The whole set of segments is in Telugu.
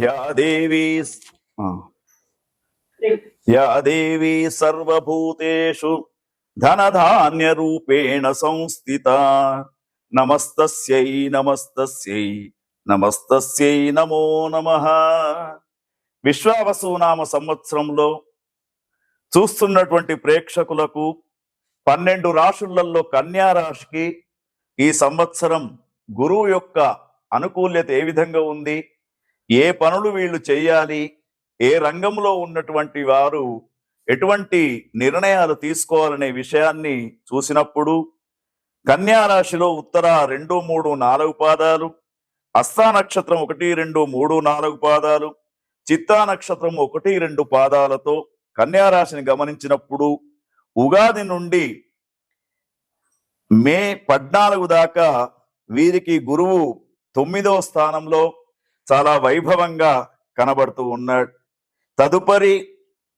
యా దేవీ ఆ. యా దేవీ సర్వభూతేషు ధనధాన్య రూపేణ సంస్థిత. నమస్తస్యై నమస్తస్యై నమస్తస్యై నమో నమః. విశ్వావసునామ సంవత్సరంలో చూస్తున్నటువంటి ప్రేక్షకులకు పన్నెండు రాశులలో కన్యా రాశికి ఈ సంవత్సరం గురువు యొక్క అనుకూల్యత ఏ విధంగా ఉంది? ఏ పనులు వీళ్ళు చేయాలి ఏ రంగంలో ఉన్నటువంటి వారు ఎటువంటి నిర్ణయాలు తీసుకోవాలనే విషయాన్ని చూసినప్పుడు కన్యారాశిలో ఉత్తర రెండు మూడు నాలుగు పాదాలు అస్తా నక్షత్రం ఒకటి రెండు మూడు నాలుగు పాదాలు చిత్తా నక్షత్రం ఒకటి రెండు పాదాలతో కన్యారాశిని గమనించినప్పుడు ఉగాది నుండి మే పద్నాలుగు దాకా వీరికి గురువు తొమ్మిదవ స్థానంలో చాలా వైభవంగా కనబడుతూ ఉన్నాడు. తదుపరి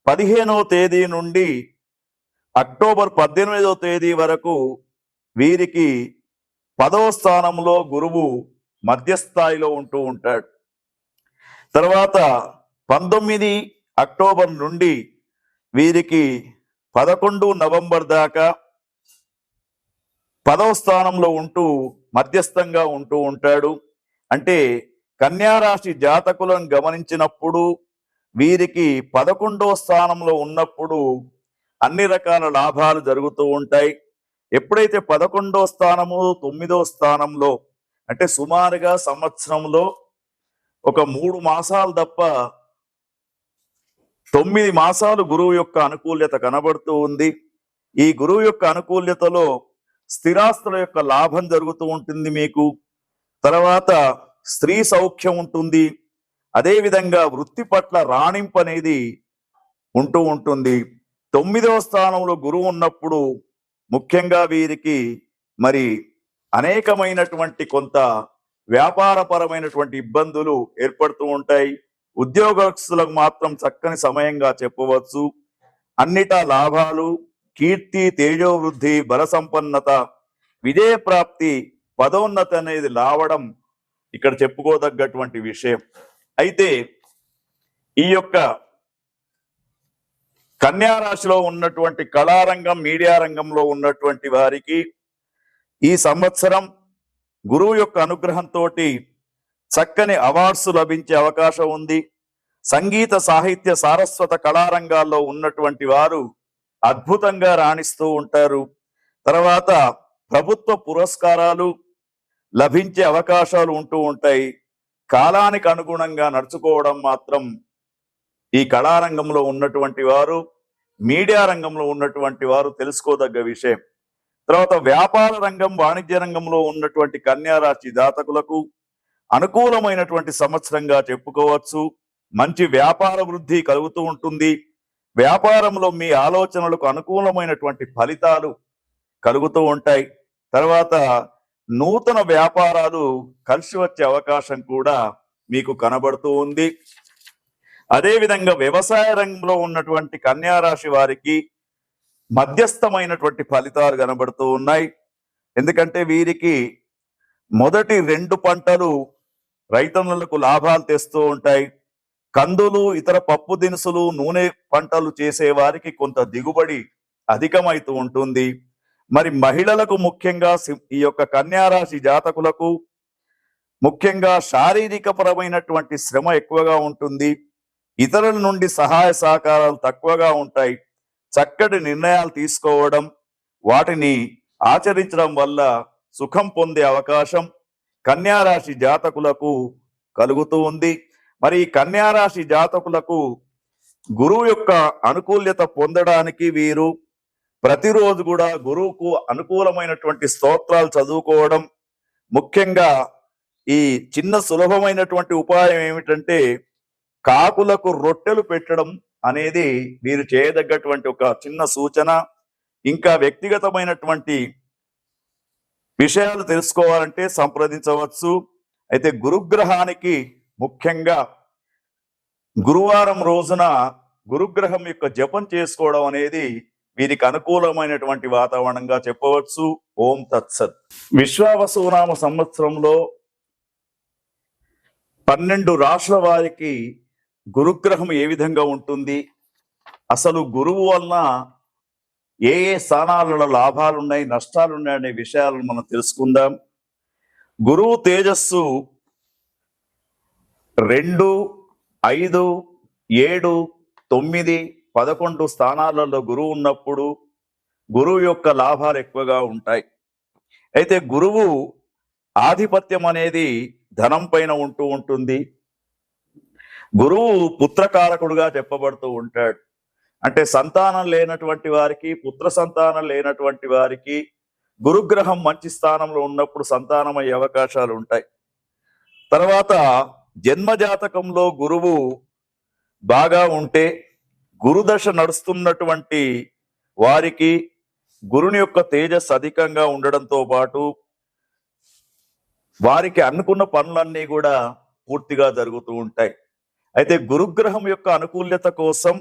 పదిహేనవ తేదీ నుండి అక్టోబర్ పద్దెనిమిదో తేదీ వరకు వీరికి పదవ స్థానంలో గురువు మధ్యస్థాయిలో ఉంటూ ఉంటాడు. తర్వాత పంతొమ్మిది అక్టోబర్ నుండి వీరికి పదకొండు నవంబర్ దాకా పదవ స్థానంలో ఉంటూ మధ్యస్థంగా ఉంటూ ఉంటాడు. అంటే కన్యారాశి జాతకులను గమనించినప్పుడు వీరికి పదకొండో స్థానంలో ఉన్నప్పుడు అన్ని రకాల లాభాలు జరుగుతూ ఉంటాయి. ఎప్పుడైతే పదకొండో స్థానము తొమ్మిదో స్థానంలో అంటే సుమారుగా సంవత్సరంలో ఒక మూడు మాసాలు తప్ప తొమ్మిది మాసాలు గురువు యొక్క అనుకూల్యత కనబడుతూ ఉంది. ఈ గురువు యొక్క అనుకూల్యతలో స్థిరాస్తుల యొక్క లాభం జరుగుతూ ఉంటుంది మీకు. తర్వాత స్త్రీ సౌఖ్యం ఉంటుంది. అదేవిధంగా వృత్తి పట్ల రాణింపు అనేది ఉంటూ ఉంటుంది. తొమ్మిదవ స్థానంలో గురువు ఉన్నప్పుడు ముఖ్యంగా వీరికి మరి అనేకమైనటువంటి కొంత వ్యాపారపరమైనటువంటి ఇబ్బందులు ఏర్పడుతూ ఉంటాయి. ఉద్యోగస్తులకు మాత్రం చక్కని సమయంగా చెప్పవచ్చు. అన్నిటా లాభాలు కీర్తి తేజోవృద్ధి బల సంపన్నత విజయ ప్రాప్తి పదోన్నతి అనేది లావడం ఇక్కడ చెప్పుకోదగ్గటువంటి విషయం. అయితే ఈ యొక్క కన్యా రాశిలో ఉన్నటువంటి కళారంగం మీడియా రంగంలో ఉన్నటువంటి వారికి ఈ సంవత్సరం గురువు యొక్క అనుగ్రహంతో చక్కని అవార్డ్స్ లభించే అవకాశం ఉంది. సంగీత సాహిత్య సారస్వత కళారంగాల్లో ఉన్నటువంటి వారు అద్భుతంగా రాణిస్తూ ఉంటారు. తర్వాత ప్రభుత్వ పురస్కారాలు లభించే అవకాశాలు ఉంటూ ఉంటాయి. కాలానికి అనుగుణంగా నడుచుకోవడం మాత్రం ఈ కళారంగంలో ఉన్నటువంటి వారు మీడియా రంగంలో ఉన్నటువంటి వారు తెలుసుకోదగ్గ విషయం. తర్వాత వ్యాపార రంగం వాణిజ్య రంగంలో ఉన్నటువంటి కన్యా రాశి జాతకులకు అనుకూలమైనటువంటి సంవత్సరంగా చెప్పుకోవచ్చు. మంచి వ్యాపార వృద్ధి కలుగుతూ ఉంటుంది. వ్యాపారంలో మీ ఆలోచనలకు అనుకూలమైనటువంటి ఫలితాలు కలుగుతూ ఉంటాయి. తర్వాత నూతన వ్యాపారాలు కలిసి వచ్చే అవకాశం కూడా మీకు కనబడుతూ ఉంది. అదేవిధంగా వ్యవసాయ రంగంలో ఉన్నటువంటి కన్యారాశి వారికి మధ్యస్థమైనటువంటి ఫలితాలు కనబడుతూ ఉన్నాయి. ఎందుకంటే వీరికి మొదటి రెండు పంటలు రైతన్నులకు లాభాలు తెస్తూ ఉంటాయి. కందులు ఇతర పప్పు దినుసులు నూనె పంటలు చేసే వారికి కొంత దిగుబడి అధికమైతూ ఉంటుంది. మరి మహిళలకు ముఖ్యంగా సి- ఈ యొక్క కన్యారాశి జాతకులకు ముఖ్యంగా శారీరక పరమైనటువంటి శ్రమ ఎక్కువగా ఉంటుంది. ఇతరుల నుండి సహాయ సహకారాలు తక్కువగా ఉంటాయి. చక్కటి నిర్ణయాలు తీసుకోవడం వాటిని ఆచరించడం వల్ల సుఖం పొందే అవకాశం కన్యారాశి జాతకులకు కలుగుతూ ఉంది. మరి ఈ కన్యారాశి జాతకులకు గురువు యొక్క అనుకూల్యత పొందడానికి వీరు ప్రతిరోజు కూడా గురువుకు అనుకూలమైనటువంటి స్తోత్రాలు చదువుకోవడం ముఖ్యంగా ఈ చిన్న సులభమైనటువంటి ఉపాయం ఏమిటంటే కాకులకు రొట్టెలు పెట్టడం అనేది మీరు చేయదగ్గటువంటి ఒక చిన్న సూచన. ఇంకా వ్యక్తిగతమైనటువంటి విషయాలు తెలుసుకోవాలంటే సంప్రదించవచ్చు. అయితే గురుగ్రహానికి ముఖ్యంగా గురువారం రోజున గురుగ్రహం యొక్క జపం చేసుకోవడం అనేది వీరికి అనుకూలమైనటువంటి వాతావరణంగా చెప్పవచ్చు. ఓం తత్సత్. విశ్వావసునామ సంవత్సరంలో పన్నెండు రాష్ట్రాల వారికి గురుగ్రహం ఏ విధంగా ఉంటుంది? అసలు గురువు వలన ఏ ఏ స్థానాలలో లాభాలు ఉన్నాయి నష్టాలు ఉన్నాయి అనే విషయాలను మనం తెలుసుకుందాం. గురువు తేజస్సు రెండు ఐదు ఏడు తొమ్మిది పదకొండు స్థానాలలో గురువు ఉన్నప్పుడు గురువు యొక్క లాభాలు ఎక్కువగా ఉంటాయి. అయితే గురువు ఆధిపత్యం అనేది ధనం పైన ఉంటూ ఉంటుంది. గురువు పుత్రకారకుడుగా చెప్పబడుతూ ఉంటాడు. అంటే సంతానం లేనటువంటి వారికి పుత్ర సంతానం లేనటువంటి వారికి గురుగ్రహం మంచి స్థానంలో ఉన్నప్పుడు సంతానం అయ్యే అవకాశాలు ఉంటాయి. తర్వాత జన్మజాతకంలో గురువు బాగా ఉంటే గురుదశ నడుస్తున్నటువంటి వారికి గురుని యొక్క తేజస్ అధికంగా ఉండడంతో పాటు వారికి అనుకున్న పనులన్నీ కూడా పూర్తిగా జరుగుతూ ఉంటాయి. అయితే గురుగ్రహం యొక్క అనుకూల్యత కోసం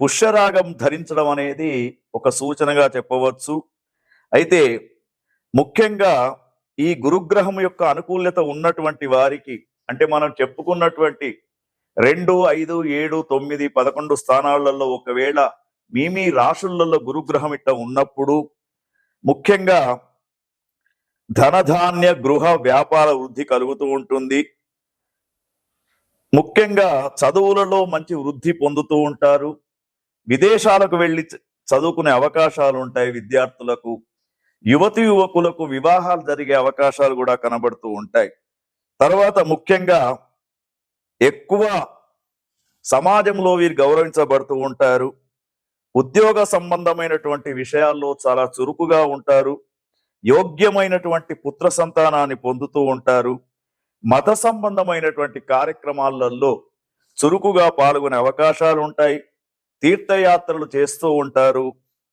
పుష్యరాగం ధరించడం అనేది ఒక సూచనగా చెప్పవచ్చు. అయితే ముఖ్యంగా ఈ గురుగ్రహం యొక్క అనుకూల్యత ఉన్నటువంటి వారికి అంటే మనం చెప్పుకున్నటువంటి రెండు ఐదు ఏడు తొమ్మిది పదకొండు స్థానాలలో ఒకవేళ మీ మీ రాశులలో గురుగ్రహం ఇట్ట ఉన్నప్పుడు ముఖ్యంగా ధనధాన్య గృహ వ్యాపార వృద్ధి కలుగుతూ ఉంటుంది. ముఖ్యంగా చదువులలో మంచి వృద్ధి పొందుతూ ఉంటారు. విదేశాలకు వెళ్ళి చదువుకునే అవకాశాలు ఉంటాయి విద్యార్థులకు. యువతి యువకులకు వివాహాలు జరిగే అవకాశాలు కూడా కనబడుతూ ఉంటాయి. తర్వాత ముఖ్యంగా ఎక్కువ సమాజంలో వీరు గౌరవించబడుతూ ఉంటారు. ఉద్యోగ సంబంధమైనటువంటి విషయాల్లో చాలా చురుకుగా ఉంటారు. యోగ్యమైనటువంటి పుత్ర సంతానాన్ని పొందుతూ ఉంటారు. మత సంబంధమైనటువంటి కార్యక్రమాలలో చురుకుగా పాల్గొనే అవకాశాలు ఉంటాయి. తీర్థయాత్రలు చేస్తూ ఉంటారు.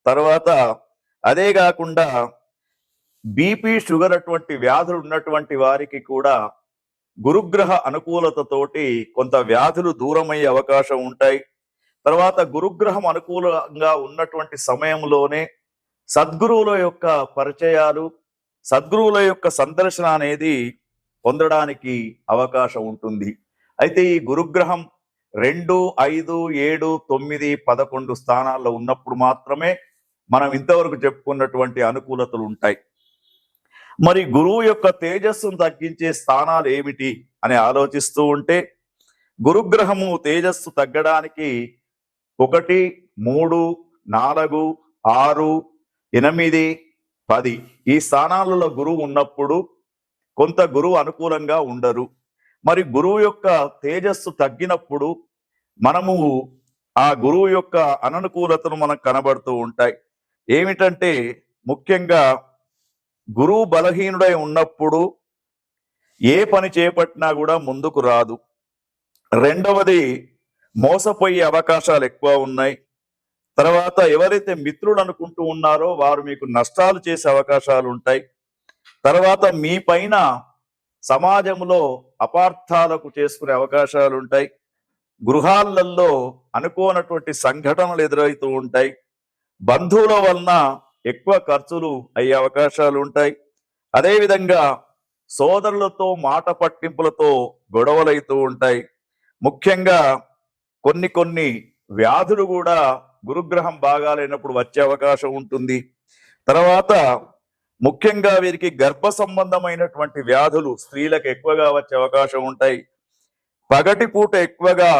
తర్వాత అదే కాకుండా బీపీ షుగర్ అటువంటి వ్యాధులు ఉన్నటువంటి వారికి కూడా గురుగ్రహ అనుకూలతతోటి కొంత వ్యాధులు దూరమయ్యే అవకాశం ఉంటాయి. తర్వాత గురుగ్రహం అనుకూలంగా ఉన్నటువంటి సమయంలోనే సద్గురువుల యొక్క పరిచయాలు సద్గురువుల యొక్క సందర్శన అనేది పొందడానికి అవకాశం ఉంటుంది. అయితే ఈ గురుగ్రహం రెండు ఐదు ఏడు తొమ్మిది పదకొండు స్థానాల్లో ఉన్నప్పుడు మాత్రమే మనం ఇంతవరకు చెప్పుకున్నటువంటి అనుకూలతలు ఉంటాయి. మరి గురువు యొక్క తేజస్సును తగ్గించే స్థానాలు ఏమిటి అని ఆలోచిస్తూ ఉంటే గురుగ్రహము తేజస్సు తగ్గడానికి ఒకటి మూడు నాలుగు ఆరు ఎనిమిది పది ఈ స్థానాలలో గురువు ఉన్నప్పుడు కొంత గురువు అనుకూలంగా ఉండరు. మరి గురువు యొక్క తేజస్సు తగ్గినప్పుడు మనము ఆ గురువు యొక్క అననుకూలతను మనకు కనబడుతూ ఉంటాయి. ఏమిటంటే ముఖ్యంగా గురువు బలహీనుడై ఉన్నప్పుడు ఏ పని చేపట్టినా కూడా ముందుకు రాదు. రెండవది మోసపోయే అవకాశాలు ఎక్కువ ఉన్నాయి. తర్వాత ఎవరైతే మిత్రులు అనుకుంటూ ఉన్నారో వారు మీకు నష్టాలు చేసే అవకాశాలు ఉంటాయి. తర్వాత మీ పైన సమాజంలో అపార్థాలకు చేసుకునే అవకాశాలు ఉంటాయి. గృహాలలో అనుకోనటువంటి సంఘటనలు ఎదురవుతూ ఉంటాయి. బంధువుల వలన ఎక్కువ ఖర్చులు అయ్యే అవకాశాలు ఉంటాయి. అదేవిధంగా సోదరులతో మాట పట్టింపులతో గొడవలైతూ ఉంటాయి. ముఖ్యంగా కొన్ని కొన్ని వ్యాధులు కూడా గురుగ్రహం బాగాలేనప్పుడు వచ్చే అవకాశం ఉంటుంది. తర్వాత ముఖ్యంగా వీరికి గర్భ సంబంధమైనటువంటి వ్యాధులు స్త్రీలకు ఎక్కువగా వచ్చే అవకాశం ఉంటాయి. పగటి పూట ఎక్కువగా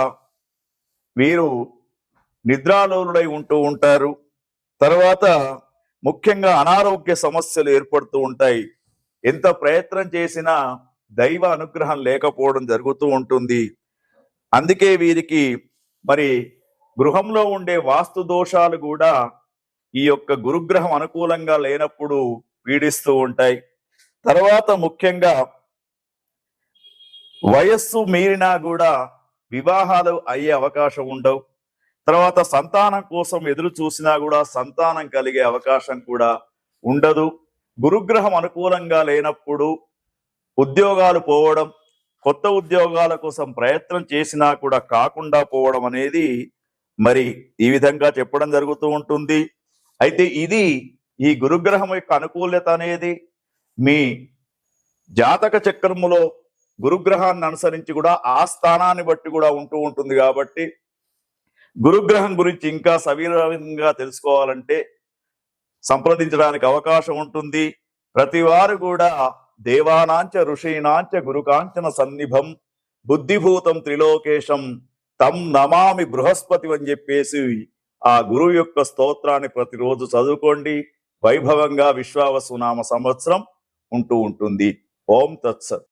వీరు నిద్రాలోలుడై ఉంటూ ఉంటారు. తర్వాత ముఖ్యంగా అనారోగ్య సమస్యలు ఏర్పడుతూ ఉంటాయి. ఎంత ప్రయత్నం చేసినా దైవ అనుగ్రహం లేకపోవడం జరుగుతూ ఉంటుంది. అందుకే వీరికి మరి గృహంలో ఉండే వాస్తు దోషాలు కూడా ఈ యొక్క గురుగ్రహం అనుకూలంగా లేనప్పుడు పీడిస్తూ ఉంటాయి. తర్వాత ముఖ్యంగా వయస్సు మీరినా కూడా వివాహాలు అయ్యే అవకాశం ఉండవు. తర్వాత సంతానం కోసం ఎదురు చూసినా కూడా సంతానం కలిగే అవకాశం కూడా ఉండదు. గురుగ్రహం అనుకూలంగా లేనప్పుడు ఉద్యోగాలు పోవడం కొత్త ఉద్యోగాల కోసం ప్రయత్నం చేసినా కూడా కాకుండా పోవడం అనేది మరి ఈ విధంగా చెప్పడం జరుగుతూ ఉంటుంది. అయితే ఇది ఈ గురుగ్రహం యొక్క అనుకూలత అనేది మీ జాతక చక్రములో గురుగ్రహాన్ని అనుసరించి కూడా ఆ స్థానాన్ని బట్టి కూడా ఉంటూ ఉంటుంది కాబట్టి గురుగ్రహం గురించి ఇంకా సవీరంగా తెలుసుకోవాలంటే సంప్రదించడానికి అవకాశం ఉంటుంది. ప్రతి వారు కూడా దేవానాంచ ఋషీనాంచ గురుకాంచన సన్నిభం బుద్ధిభూతం త్రిలోకేశం తం నమామి బృహస్పతి అని చెప్పేసి ఆ గురువు యొక్క స్తోత్రాన్ని ప్రతిరోజు చదువుకోండి. వైభవంగా విశ్వావసునామ సంవత్సరం ఉంటూ ఉంటుంది. ఓం తత్సత్.